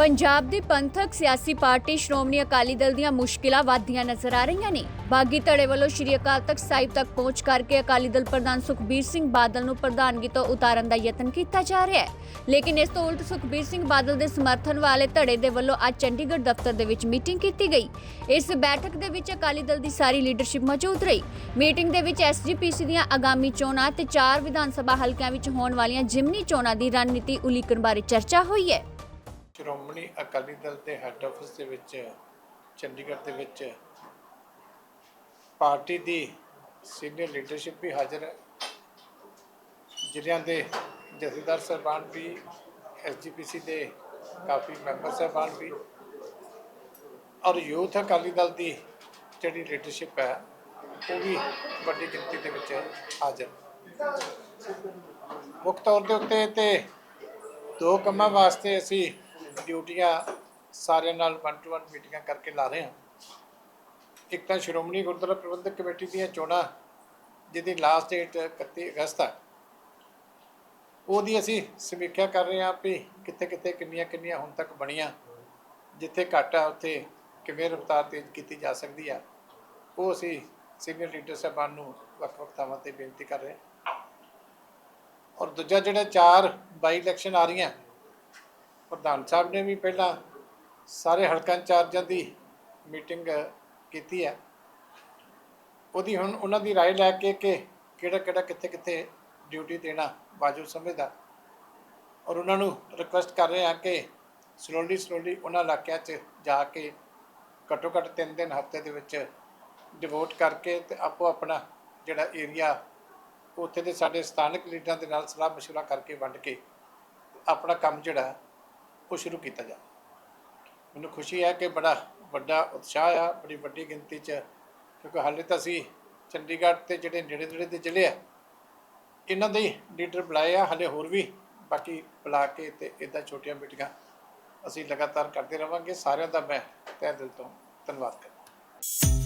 ਪੰਜਾਬ ਦੀ ਪੰਥਕ ਸਿਆਸੀ ਪਾਰਟੀ ਸ਼੍ਰੋਮਣੀ ਅਕਾਲੀ ਦਲ ਦੀਆਂ ਮੁਸ਼ਕਿਲਾਂ ਵਧਦੀਆਂ ਨਜ਼ਰ ਆ ਰਹੀਆਂ ਨੇ। ਬਾਗੀ ਧੜੇ ਵੱਲੋਂ ਸ਼੍ਰੀ ਅਕਾਲ ਤਖਤ ਸਾਹਿਬ ਤੱਕ ਪਹੁੰਚ ਕਰਕੇ ਅਕਾਲੀ ਦਲ ਪ੍ਰਧਾਨ ਸੁਖਬੀਰ ਸਿੰਘ ਬਾਦਲ ਨੂੰ ਪ੍ਰਧਾਨਗੀ ਤੋਂ ਉਤਾਰਨ ਦਾ ਯਤਨ ਕੀਤਾ ਜਾ ਰਿਹਾ ਹੈ। ਲੇਕਿਨ ਇਸ ਤੋਂ ਉਲਟ ਸੁਖਬੀਰ ਸਿੰਘ ਬਾਦਲ ਦੇ ਸਮਰਥਨ ਵਾਲੇ ਧੜੇ ਦੇ ਵੱਲੋਂ ਅੱਜ ਚੰਡੀਗੜ੍ਹ ਦਫ਼ਤਰ ਦੇ ਵਿੱਚ ਮੀਟਿੰਗ ਕੀਤੀ ਗਈ। ਇਸ ਬੈਠਕ ਦੇ ਵਿੱਚ ਅਕਾਲੀ ਦਲ ਦੀ ਸਾਰੀ ਲੀਡਰਸ਼ਿਪ ਮੌਜੂਦ ਰਹੀ। ਮੀਟਿੰਗ ਦੇ ਵਿੱਚ ਐਸਜੀਪੀਸੀ ਦੀਆਂ ਆਗਾਮੀ ਚੋਣਾਂ ਤੇ ਚਾਰ ਵਿਧਾਨ ਸਭਾ ਹਲਕਿਆਂ ਵਿੱਚ ਹੋਣ ਵਾਲੀਆਂ ਜਿਮਨੀ ਚੋਣਾਂ ਦੀ ਰਣਨੀਤੀ ਉਲੀਕਣ ਬਾਰੇ ਚਰਚਾ ਹੋਈ ਹੈ। ਸ਼੍ਰੋਮਣੀ ਅਕਾਲੀ ਦਲ ਦੇ ਹੈੱਡ ਆਫਿਸ ਦੇ ਵਿੱਚ, ਚੰਡੀਗੜ੍ਹ ਦੇ ਵਿੱਚ ਪਾਰਟੀ ਦੀ ਸੀਨੀਅਰ ਲੀਡਰਸ਼ਿਪ ਵੀ ਹਾਜ਼ਰ ਹੈ। ਜ਼ਿਲ੍ਹਿਆਂ ਦੇ ਜਥੇਦਾਰ ਸਾਹਿਬਾਨ ਵੀ ਐਸਜੀਪੀਸੀ ਦੇ ਕਾਫੀ ਮੈਂਬਰ ਸਾਹਿਬਾਨ ਵੀ ਔਰ ਯੂਥ ਅਕਾਲੀ ਦਲ ਦੀ ਜਿਹੜੀ ਲੀਡਰਸ਼ਿਪ ਹੈ, ਉਹ ਵੀ ਵੱਡੀ ਗਿਣਤੀ ਦੇ ਵਿੱਚ ਹਾਜ਼ਰ ਮੁੱਖ ਤੌਰ ਦੇ ਉੱਤੇ ਤੇ ਦੋ ਕੰਮਾਂ ਵਾਸਤੇ ਅਸੀਂ ਡਿਊਟੀਆਂ ਸਾਰਿਆਂ ਨਾਲ ਵਨ ਟੂ ਵਨ ਮੀਟਿੰਗਾਂ ਕਰਕੇ ਲਾ ਰਹੇ ਹਾਂ। ਇੱਕ ਤਾਂ ਸ਼੍ਰੋਮਣੀ ਗੁਰਦੁਆਰਾ ਪ੍ਰਬੰਧਕ ਕਮੇਟੀ ਦੀਆਂ ਚੋਣਾਂ, ਜਿਹਦੀ ਲਾਸਟ ਡੇਟ 31 ਅਗਸਤ ਹੈ ਉਹਦੀ ਅਸੀਂ ਸਮੀਖਿਆ ਕਰ ਰਹੇ ਹਾਂ ਵੀ ਕਿੱਥੇ ਕਿੱਥੇ ਕਿੰਨੀਆਂ ਕਿੰਨੀਆਂ ਹੁਣ ਤੱਕ ਬਣੀਆਂ, ਜਿੱਥੇ ਘੱਟ ਆ, ਉੱਥੇ ਕਿਵੇਂ ਰਫਤਾਰ ਤੇਜ਼ ਕੀਤੀ ਜਾ ਸਕਦੀ ਆ। ਉਹ ਅਸੀਂ ਸੀਨੀਅਰ ਲੀਡਰ ਸਾਹਿਬਾਨ ਨੂੰ ਵੱਖ-ਵੱਖ ਥਾਵਾਂ ਤੇ ਬੇਨਤੀ ਕਰ ਰਹੇ ਹਾਂ। ਔਰ ਦੂਜਾ ਜਿਹੜਾ ਚਾਰ ਬਾਈ ਇਲੈਕਸ਼ਨ ਆ ਰਹੀਆਂ ਪ੍ਰਧਾਨ ਸਾਹਿਬ ਨੇ ਵੀ ਪਹਿਲਾਂ ਸਾਰੇ ਹਲਕਾ ਇੰਚਾਰਜਾਂ ਦੀ ਮੀਟਿੰਗ ਕੀਤੀ ਹੈ ਉਹਦੀ ਹੁਣ ਉਹਨਾਂ ਦੀ رائے ਲੈ ਕੇ ਕਿ ਕਿਹੜਾ ਕਿਹੜਾ ਕਿੱਥੇ ਕਿੱਥੇ ਡਿਊਟੀ ਦੇਣਾ ਵਾਜਬ ਸਮਝਦਾ ਔਰ ਉਹਨਾਂ ਨੂੰ ਰਿਕੁਐਸਟ ਕਰ ਰਹੇ ਹਾਂ ਕਿ ਸਲੋਲੀ ਸਲੋਲੀ ਉਹਨਾਂ ਇਲਾਕਿਆਂ 'ਚ ਜਾ ਕੇ ਘੱਟੋ ਘੱਟ 3 ਦਿਨ ਹਫ਼ਤੇ ਦੇ ਵਿੱਚ ਡਿਵੋਟ ਕਰਕੇ ਤੇ ਆਪੋ ਆਪਣਾ ਜਿਹੜਾ ਏਰੀਆ ਉੱਥੇ ਦੇ ਸਾਡੇ ਸਥਾਨਕ ਲੀਡਰਾਂ ਦੇ ਨਾਲ ਸਲਾਹ ਮਸ਼ਵਰਾ ਕਰਕੇ ਵੰਡ ਕੇ ਆਪਣਾ ਕੰਮ ਜਿਹੜਾ ਉਹ ਸ਼ੁਰੂ ਕੀਤਾ ਜਾ। ਮੈਨੂੰ ਖੁਸ਼ੀ ਹੈ ਕਿ ਬੜਾ ਵੱਡਾ ਉਤਸ਼ਾਹ ਆ, ਬੜੀ ਵੱਡੀ ਗਿਣਤੀ 'ਚ, ਕਿਉਂਕਿ ਹਾਲੇ ਤਾਂ ਅਸੀਂ ਚੰਡੀਗੜ੍ਹ ਤੇ ਜਿਹੜੇ ਨੇੜੇ ਨੇੜੇ ਦੇ ਜ਼ਿਲ੍ਹੇ ਆ, ਇਹਨਾਂ ਦੇ ਲੀਡਰ ਬੁਲਾਏ ਆ, ਹਲੇ ਹੋਰ ਵੀ ਬਾਕੀ ਬੁਲਾ ਕੇ ਤੇ ਇਦਾਂ ਛੋਟੀਆਂ ਮੀਟਿੰਗਾਂ ਅਸੀਂ ਲਗਾਤਾਰ ਕਰਦੇ ਰਵਾਂਗੇ। ਸਾਰਿਆਂ ਦਾ ਮੈਂ ਤਹਿ ਦਿਲ ਤੋਂ ਧੰਨਵਾਦ ਕਰਦਾ